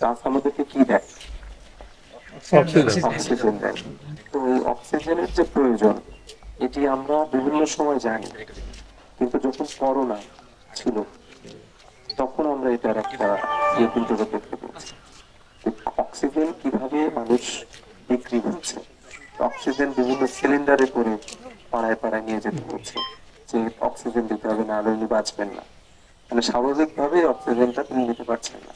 গাছ আমাদেরকে কি দেয়? অক্সিজেন। অক্সিজেন দেয়। তো এই অক্সিজেনের যে প্রয়োজন এটি আমরা বিভিন্ন সময় জানি কিন্তু যখন করোনা ছিল তখন আমরা এটার একটা ইয়ে কিন্তু দেখতে পেয়েছি। অক্সিজেন কীভাবে মানুষ বিক্রি হচ্ছে অক্সিজেন বিভিন্ন সিলিন্ডারে করে পাড়ায় পাড়ায় নিয়ে যেতে হচ্ছে যে অক্সিজেন দিতে হবে না হলে উনি বাঁচবেন না। মানে স্বাভাবিকভাবে অক্সিজেনটা তিনি নিতে পারছেন না।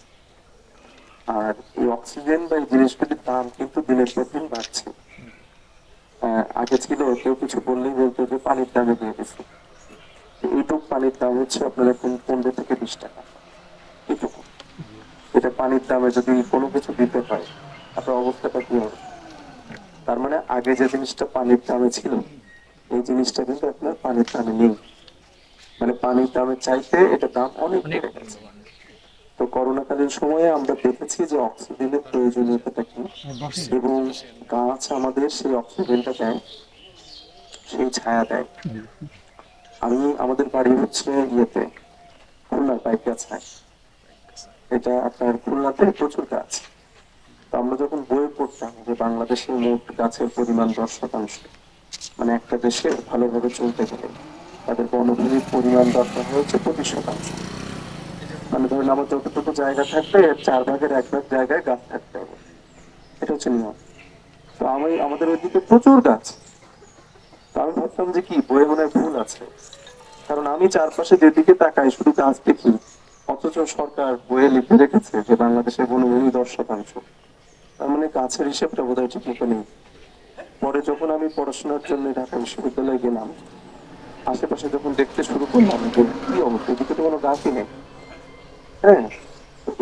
আর এই অক্সিজেন বা এই জিনিসগুলির দাম কিন্তু দিনের পর দিন বাড়ছে। আগে ছিল কেউ কিছু বললেই বলতো যে পানির দামে দিয়ে গেছে। এইটুক পানির দাম হচ্ছে আপনার এখন পনেরো থেকে বিশ টাকা। এইটুকু। এটা পানির দামে যদি কোনো কিছু দিতে হয় আপনার অবস্থাটা কি হবে? তার মানে আগে যে জিনিসটা পানির দামে ছিল এই জিনিসটা কিন্তু আপনার পানির দামে নেই। মানে পানির দামে চাইতে এটা দাম অনেক বেড়ে গেছে। তো করোনাকালীন সময়ে আমরা দেখেছি যে অক্সিজেনের প্রয়োজনীয়তাটা কি এবং গাছ আমাদের সেই অক্সিজেনটা দেয়, সেই ছায়া দেয়। আমি, আমাদের বাড়ি হচ্ছে ইয়েতে খুলনার পাইকাছায় এটা আপনার খুলনাতে প্রচুর গাছ। তো আমরা যখন বই পড়তাম যে বাংলাদেশের মোট গাছের পরিমাণ দশ শতাংশ মানে একটা দেশের ভালোভাবে চলতে গেলে তাদের বনভূমির পরিমাণ দরকার হচ্ছে পঁচিশ শতাংশ। মানে ধরুন আমার যতটুকু জায়গা থাকবে, চার ভাগের এক ভাগ জায়গায় গাছ থাকতে হবে। এটা হচ্ছে নিয়ম। তো আমি, আমাদের ওইদিকে প্রচুর গাছ। আমি ভাবতাম যে কি বইয়ে মনে ভুল আছে। কারণ আমি চারপাশে যেদিকে তাকাই, শুধু গাছ দেখি। অথচ সরকার বইয়ে লিখে রেখেছে যে বাংলাদেশের বনভূমি দশ শতাংশ। তার মানে গাছের হিসেবটা বোধ হয় ঠিক নেই। পরে যখন আমি পড়াশোনার জন্য ঢাকা বিশ্ববিদ্যালয়ে গেলাম, আশেপাশে যখন দেখতে শুরু করলাম কি অবস্থা? এদিকে তো কোনো গাছই নেই। হ্যাঁ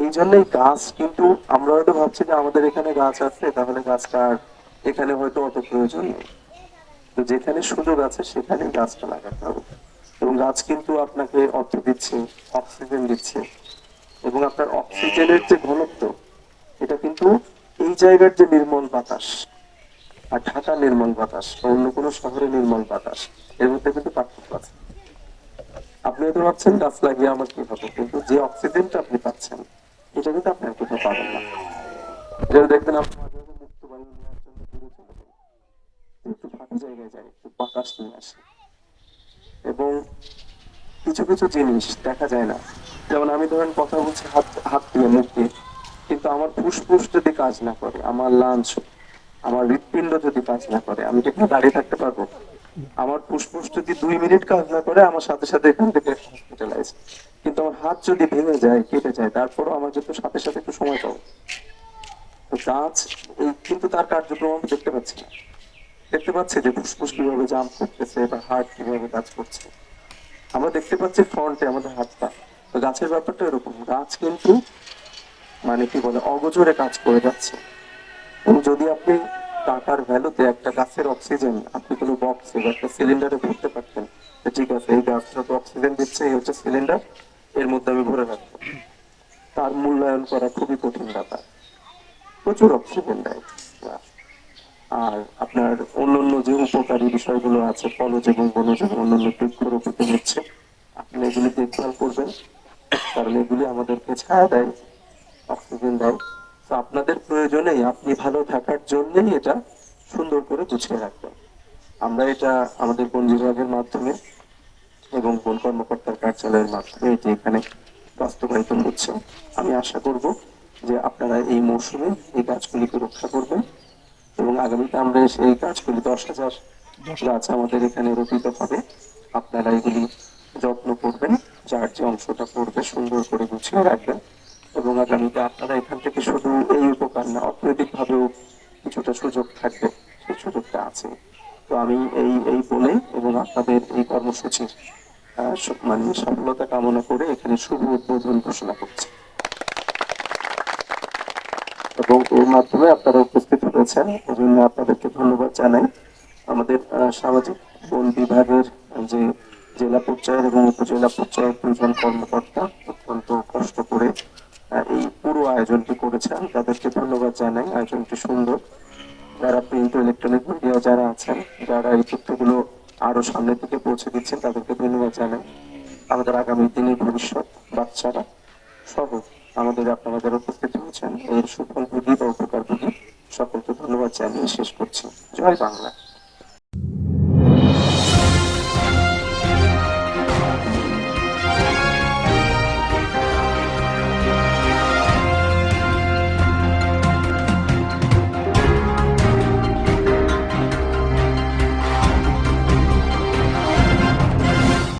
এই জন্যই গাছ, কিন্তু আমরা হয়তো ভাবছি যে আমাদের এখানে গাছ আছে, তাহলে গাছটা এখানে হয়তো অত প্রয়োজন নেই। তো যেখানে সুযোগ আছে, সেখানে গাছটা লাগাতে হবে। এবং গাছ কিন্তু আপনাকে অর্থ দিচ্ছে, অক্সিজেন দিচ্ছে। এবং আপনার অক্সিজেনের যে ঘনত্ব, এটা কিন্তু এই জায়গার যে নির্মল বাতাস আর ঢাকা নির্মল বাতাস বা অন্য কোনো শহরে নির্মল বাতাস, এর মধ্যে কিন্তু পার্থক্য আছে। আপনি হয়তো ভাবছেন গাছ লাগিয়ে আমার কি হবে? কিন্তু যে অক্সিজেনটা আপনি পাচ্ছেন, এটা কিন্তু কোথাও পাবেন না। যেটা দেখবেন আপনি মাঝে মাঝে দূরে চলে একটু ফাঁকা জায়গায় যাই একটু বাতাস নিয়ে আসে এবং কিছু কিছু জিনিস দেখা যায় না। যেমন আমি ধরেন কথা বলছি, হাত হাত দিয়ে মুখ দিয়ে। কিন্তু আমার ফুসফুস যদি কাজ না করে, আমার লাঞ্চ আমার হৃৎপিণ্ড যদি কাজ না করে, আমি কি দাঁড়িয়ে থাকতে পারব? আমার ফুসফুস যদি দুই মিনিট কাজ না করে, আমার সাথে সাথে এখান থেকে হসপিটালাইজ কিন্তু আমার হাত যদি ভেঙে যায়, কেটে যায়, তারপরও আমার যেহেতু সাথে সাথে একটু সময় পাবো। গাছ কিন্তু তার কার্যক্রম আমি দেখতে পাচ্ছি না। দেখতে পাচ্ছি যে ফুসফুস কীভাবে জাম্প করতেছে বা হার্ট কীভাবে কাজ করছে। আমরা দেখতে পাচ্ছি ফ্রন্টে আমাদের হাতটা। তো গাছের ব্যাপারটা এরকম। গাছ কিন্তু মানে কি বলে অগোচরে কাজ করে যাচ্ছে। যদি আপনি টাকার ভ্যালুতে একটা গাছের অক্সিজেন আপনি কোনো বক্সে বা একটা সিলিন্ডারে ভরতে পারতেন ঠিক আছে, এই গাছটা তো অক্সিজেন দিচ্ছে, এই হচ্ছে সিলিন্ডার এর মধ্যে আমি ভরে রাখব। তার মূল্যায়ন করা খুবই কঠিন ব্যাপার। প্রচুর অক্সিজেন দেয়। আর আপনার অন্যান্য যে উপকারী বিষয়গুলো আছে, ফলজ এবং বনজ অন্যান্য বৃক্ষরোপিত হচ্ছে, আপনি এগুলি দেখভাল করবেন। কারণ এগুলি আমাদেরকে ছায়া দেয় অক্সিজেন দেয়। আপনাদের প্রয়োজনেই আপনি ভালো থাকার জন্যই এটা সুন্দর করে গুছিয়ে রাখবেন। আমরা এটা আমাদের বন বিভাগের মাধ্যমে এবং বন কর্মকর্তার কার্যালয়ের মাধ্যমে এটি এখানে বাস্তবায়িত হচ্ছে। আমি আশা করব যে আপনারা এই মৌসুমে এই গাছগুলিকে রক্ষা করবেন এবং আগামীতে আমরা এই গাছগুলি দশ হাজার গাছ আমাদের এখানে রোপিত হবে। আপনারা এগুলি যত্ন করবেন যার যে অংশটা পড়বে সুন্দর করে গুছিয়ে রাখবেন। এবং আগামীতে আপনারা এখান থেকে শুধু এই উপকার না অর্থনৈতিক ভাবেও কিছুটা সুযোগ থাকবে, সেই সুযোগটা আছে। তো আমি এই এই বলে এবং আপনাদের এই কর্মসূচির মানে সফলতা কামনা করে এখানে শুভ উদ্বোধন ঘোষণা করছি। এবং এর মাধ্যমে আপনারা উপস্থিত হয়েছেন এজন্য আপনাদেরকে ধন্যবাদ জানাই। আমাদের সামাজিক বন বিভাগের যে জেলা পর্যায়ের এবং উপজেলা পর্যায়ের দুজন কর্মকর্তা অত্যন্ত কষ্ট করে এই পুরো আয়োজনটি করেছেন। তাদেরকে ধন্যবাদ জানাই। আয়োজনটি সুন্দর। যারা প্রিন্ট ইলেকট্রনিক মিডিয়া যারা আছেন, যারা এই তথ্যগুলো আরও সামনের দিকে পৌঁছে দিচ্ছেন, তাদেরকে ধন্যবাদ জানাই। আমাদের আগামী দিনের ভবিষ্যৎ, বাচ্চারা সহ আমাদের আপনারা যারা উপস্থিত হয়েছেন, এর সুফল ভোগী বা উপকার ভোগী সকলকে ধন্যবাদ জানিয়ে শেষ করছি। জয় বাংলা।